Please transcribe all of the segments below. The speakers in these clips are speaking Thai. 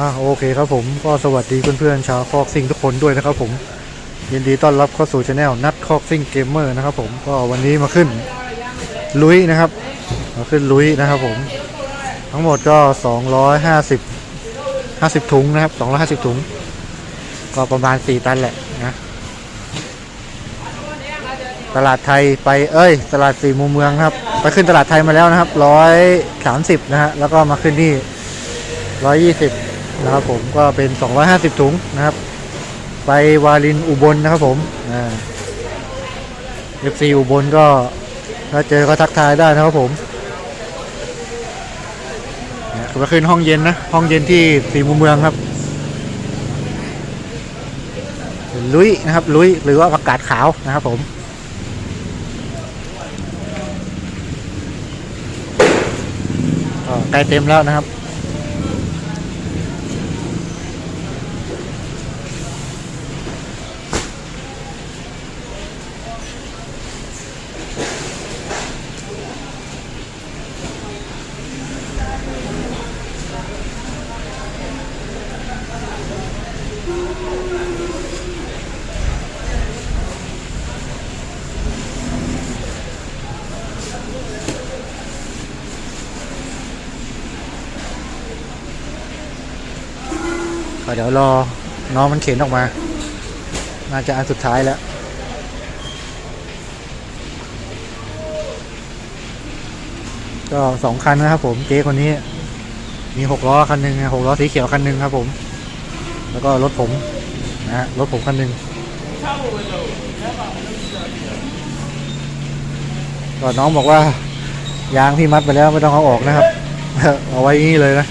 อ่าโอเคครับผมก็สวัสดีเพื่อนๆชาวคอกซิงทุกคนด้วยนะครับผม ยินดีต้อนรับเข้าสู่ช anel นัดคอกซิงเกมเมอร์นะครับผมก็วันนี้มาขึ้นลุยนะครับ มาขึ้นลุยนะครับผม ทั้งหมดก็ 250 50 ถุงนะครับ 250 ถุง ก็ประมาณ 4 ตันแหละนะตลาดไทยไปเอ้ย ตลาดสี่มุมเมืองครับ ไปขึ้นตลาดไทยมาแล้วนะครับ130นะฮะแล้วก็มาขึ้นที่120 นะครับผมก็เป็น 250 ถุงนะครับ ไปวาลินอุบลนะครับผมอ่า FC อุบลก็ถ้าเจอก็ทักทายได้นะครับผมเนี่ยคือมาขึ้นห้องเย็นนะ ห้องเย็นที่สีมุมเมืองครับ ลุยนะครับ ลุยหรือว่าประกาศขาวนะครับผมใกล้เต็มแล้วนะครับ ก็เดี๋ยวรอน้องมันเข็นออกมา น่าจะอันสุดท้ายแล้วก็สองคันนะครับผมเจ๊คนนี้ มีหกล้อคันหนึ่งหกล้อสีเขียวคันหนึ่งครับผม แล้วก็รถผมนะฮะรถผมคันหนึ่งก็น้องบอกว่ายางพี่มัดไปแล้วไม่ต้องเอาออกนะครับ เอาไว้นี่เลยนะ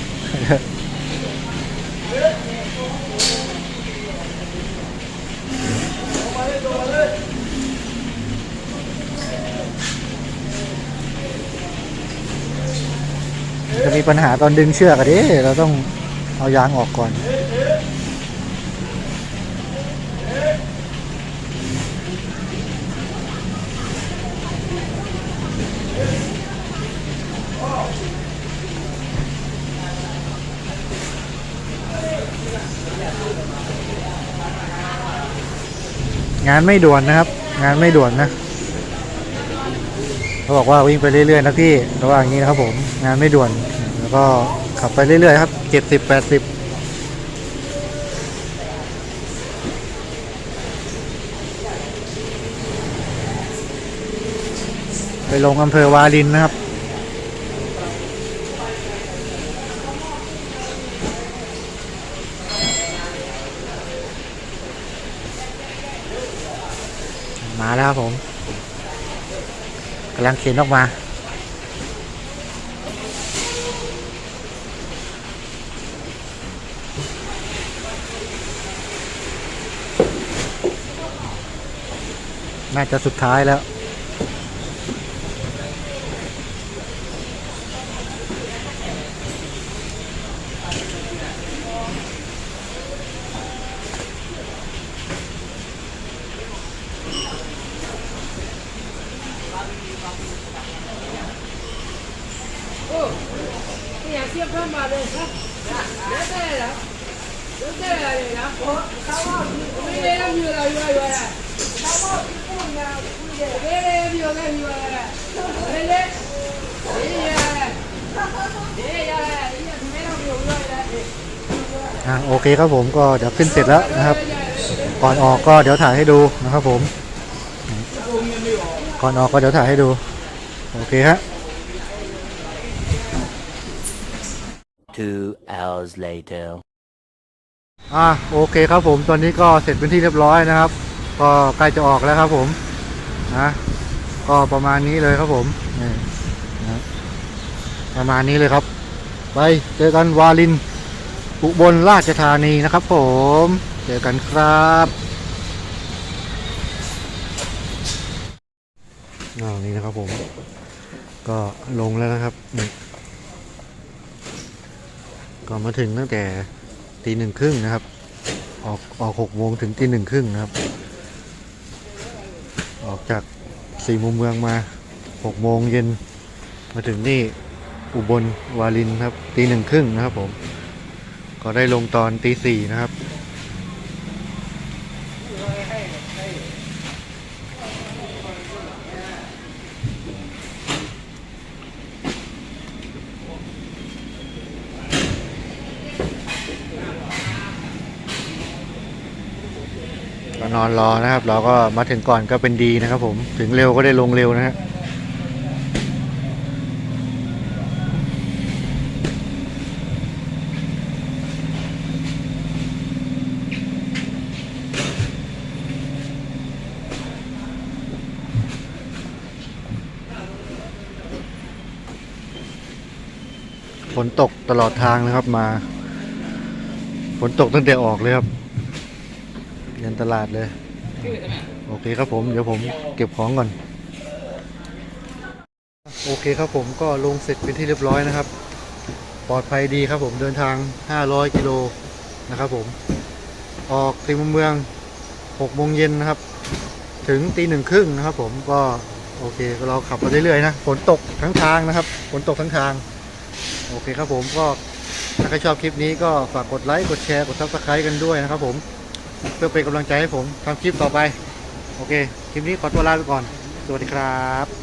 จะมีปัญหาตอนดึงเชือกอะดิเราต้องเอายางออกก่อน งานไม่ด่วนนะครับ งานไม่ด่วนนะ เขาบอกว่าวิ่งไปเรื่อยๆนะพี่ระหว่างนี้นะครับผมงานไม่ด่วน แล้วก็ขับไปเรื่อยๆครับเจ็ดสิบแปดสิบไปลงอำเภอวาลินนะครับมาแล้วครับผม กำลังเข็นออกมา น่าจะสุดท้ายแล้วียบเพิ่มมาเลยครับแล้วแต่ละแล้วแต่อะไรนะไม่ได้ทำอยู่อะไรอยู่อะไรไม่ได้อยู่อะไรอยู่อะไรไม่ไเนี่ยเนี่ยไม่ยโอเคครับผมก็เดี๋ยวขึ้นเสร็จแล้วนะครับ ก่อนออกก็เดี๋ยวถ่ายให้ดูนะครับผม ก่อนออกก็เดี๋ยวถ่ายให้ดู โอเคฮะ Two hours later. อะโอเคครับผมตอนนี้ก็เสร็จเป็นที่เรียบร้อยนะครับ ก็ใกล้จะออกแล้วครับผมนะก็ประมาณนี้เลยครับผมนี่นะประมาณนี้เลยครับ ไปเจอกันวาลินอุบลราชธานีนะครับ ผมเจอกันครับอ้านี่นะครับผม ก็ลงแล้วนะครับนี่ ก็มาถึงตั้งแต่ตีหนึ่งครึ่งนะครับ ออกออกหกโมงถึงตีหนึ่งครึ่งนะครับ ออกจากสี่มุมเมืองมาหกโมงเย็นมาถึงนี่อุบลวาลินครับตีหนึ่งครึ่งนะครับผม ก็ได้ลงตอนตีสี่นะครับ ก็นอนรอนะครับ เราก็มาถึงก่อนก็เป็นดีนะครับ ผมถึงเร็วก็ได้ลงเร็วนะฮะฝนตกตลอดทางนะครับมา ฝนตกตั้งแต่ออกเลยครับ ยันตลาดเลย โอเคครับผมเดี๋ยวผมเก็บของก่อน โอเคครับผมก็ลงเสร็จเป็นที่เรียบร้อยนะครับ ปลอดภัยดีครับผมเดินทาง 500 กิโลนะครับผม ออกตีมเมือง6โมงเย็นนะครับ ถึงตีหนึ่งครึ่งนะครับผมก็โอเคก็เราขับมาเรื่อยๆนะฝนตกทั้งทางนะครับฝนตกทั้งทาง โอเคครับผมก็ถ้าใครชอบคลิปนี้ก็ฝากกดไลค์ กดแชร์ กดซับสไครต์กันด้วยนะครับผม เพื่อเป็นกำลังใจให้ผมทำคลิปต่อไป โอเค คลิปนี้ขอตัวลาไปก่อน สวัสดีครับ